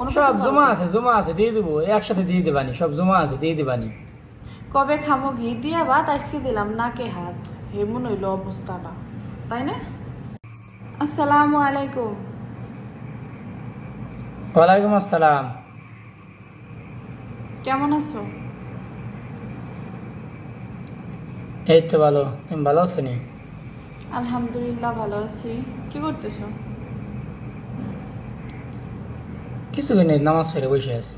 সব জমা আছে জমা আছে দিয়ে দেবো একসাথে দিয়ে দেবানি সব জমা আছে দিয়ে দেবানি। কবে খামো ঘি? দিয়া ভাত আজকে দিলাম নাকে হাত। হেমন হইল অবস্থাটা তাই না? আসসালামু আলাইকুম। ওয়ালাইকুম আসসালাম। কেমন আছো? এই তো ভালো তুমি ভালো আছো নি? আলহামদুলিল্লাহ ভালো আছি। কি করতেছো? কিছু নেই নামাজ পড়ে বসে আছি।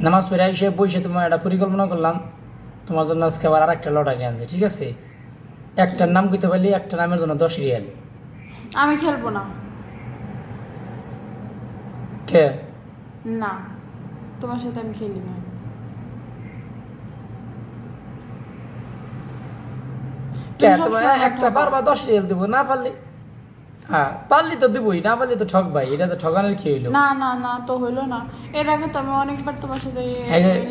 নামাজ পড়ে এসে বসে তোমার একটা পরিকল্পনা করলাম তোমার জন্য আজকে আবার আর একটা লটারি আনছে ঠিক আছে? একটার নাম কইতে পারলি একটা নামের জন্য দশ রিয়াল। আমি খেলব না। কে? না তোমার সাথে আমি খেলি না। একটা। পারবা দশ রিয়াল দেবো না পারলি হ্যাঁ পারলি তো দিবই না পারলি তো ঠক ভাই এটা তো ঠকানোর কি হইল? না না না তো হইল না। এর আগে তো আমি অনেকবার তোমার সাথে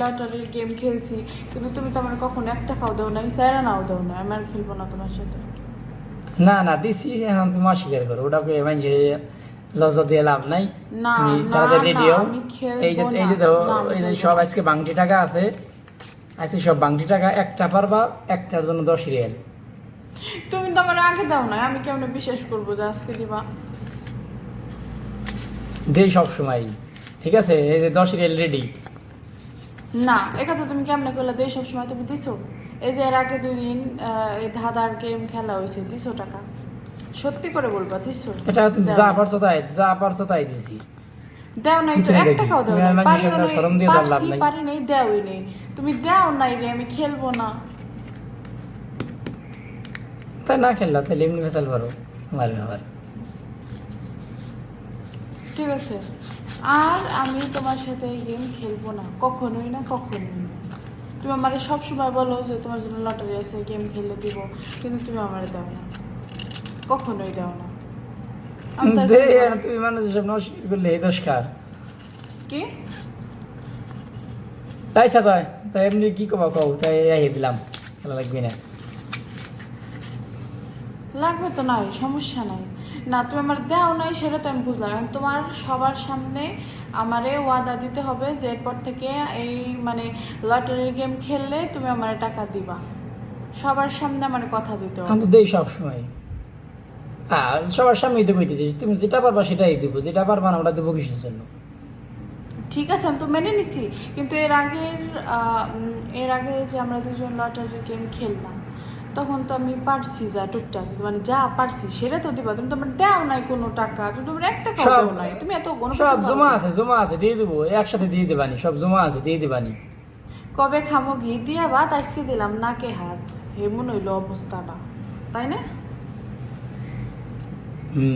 লটারির গেম খেলছি কিন্তু তুমি তো আমার কখনো একটা খাও দাও না স্যারা নাও দাও না আমি আর খেলব না তোমার সাথে। না না দিছি এখন তুমি অস্বীকার করো ওটাকে মানে লজ্জা দিয়ে লাভ নাই। না, তুমি না, রেডিও এই যে এই যে এই যে সব আজকে বাংটি টাকা আছে আজকে সব বাংটি টাকা একটা পারবা একটার জন্য দশ রিয়াল। তুমি আগে দাও না আমি কেমন বিশ্বাস করব যে আজকে দিবা? দেই সব সময় ঠিক আছে? এই যে দশ রিয়াল রেডি না একথা তুমি কেমনে করলে? দেই সবসময় তুমি দিছো? এই যে এর আগে দুই দিন এই ধাঁধার গেম খেলা হয়েছে দিছো টাকা? সত্যি করে বলবা দিছো? এটা তুমি যা। পারছ তাই যা পারছ তাই দিছি। দেও নাই তো এক টাকাও দেও দেওয়ার লাভ নাই। পারি নাই দেওই নেই। তুমি দেও নাই রে আমি খেলব না। তাই না খেললা তাহলে এমনি ফেসাল পারো আমার ব্যাপার ঠিক আছে। আর আমি তোমার সাথে এই গেম খেলব না কখনোই না কখনোই না। তুমি আমারে সব সময় বলো যে তোমার জন্য লটারি আছে গেম খেললে দিব কিন্তু তুমি আমারে দাও না। কখনোই দাও না। তুমি করলে এই দোষ কার? কি? তাই সাথে তাই এমনি কি কবা কও তাই দিলাম খেলা লাগবে না। লাগবে তো নাই সমস্যা নাই। না তুমি আমার দাও নাই সেটা তো আমি বুঝলাম। তোমার সবার সামনে আমারে ওয়াদা দিতে হবে যে এরপর থেকে এই মানে লটারির গেম খেললে তুমি আমার টাকা দিবা। সবার সামনে আমার কথা দিতে আমি হবে তো দেই সব সময় হ্যাঁ সবার সামনেই তো কইতেছিস তুমি যেটা পারবা সেটাই দিব যেটা পারবা না ওটা দেবো কিসের জন্য? ঠিক আছে আমি তো মেনে নিচ্ছি কিন্তু এর আগের এর আগে যে আমরা দুজন লটারির গেম খেললাম তখন তো আমি পারছি যা টুকটাক। মানে যা পারছি সেটা তো দিবা। তুমি তো আমার দাও নাই কোনো টাকা। তুমি তোমার একটা দাও নাই। তুমি এত কোনো সব জমা আছে জমা আছে দিয়ে দেবো। একসাথে দিয়ে দেবানি সব জমা আছে দিয়ে দেবানি। কবে খামো ঘি? দিয়া ভাত আজকে দিলাম নাকে হাত। হেমন হইল অবস্থাটা। তাই না? হুম।